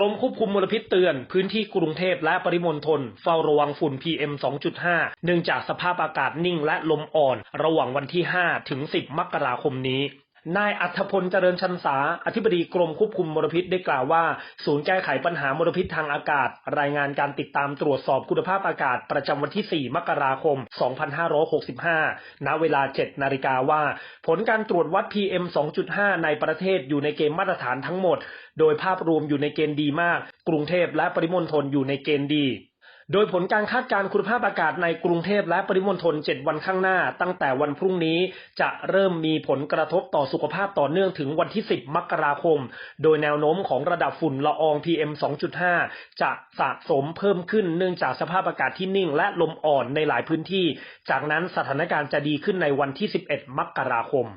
กรมควบคุมมลพิษเตือน พื้นที่กรุงเทพและปริมณฑลเฝ้าระวังฝุ่น PM 2.5 เนื่องจากสภาพอากาศนิ่งและลมอ่อน ระหว่างวันที่ 5 ถึง 10 มกราคมนี้ นายอัธพลเจริญชันษา อธิบดีกรมควบคุมมลพิษได้กล่าวว่า ศูนย์แก้ไขปัญหามลพิษทางอากาศ รายงานการติดตามตรวจสอบคุณภาพอากาศประจำวันที่ 4 มกราคม 2565 ณ เวลา 7 นาฬิกาว่า ผลการตรวจวัด PM 2.5 ในประเทศอยู่ในเกณฑ์มาตรฐานทั้งหมด โดยภาพรวมอยู่ในเกณฑ์ดีมาก กรุงเทพและปริมณฑลอยู่ในเกณฑ์ดี โดยผลการคาดการณ์คุณภาพอากาศในกรุงเทพและปริมณฑล7 วันข้างหน้า ตั้งแต่วันพรุ่งนี้จะเริ่มมีผลกระทบต่อสุขภาพต่อเนื่องถึงวันที่ 10 มกราคม โดยแนวโน้มของระดับฝุ่นละออง PM 2.5 จะสะสมเพิ่มขึ้นเนื่องจากสภาพอากาศที่นิ่งและลมอ่อนในหลายพื้นที่ จากนั้นสถานการณ์จะดีขึ้นในวันที่ 11 มกราคม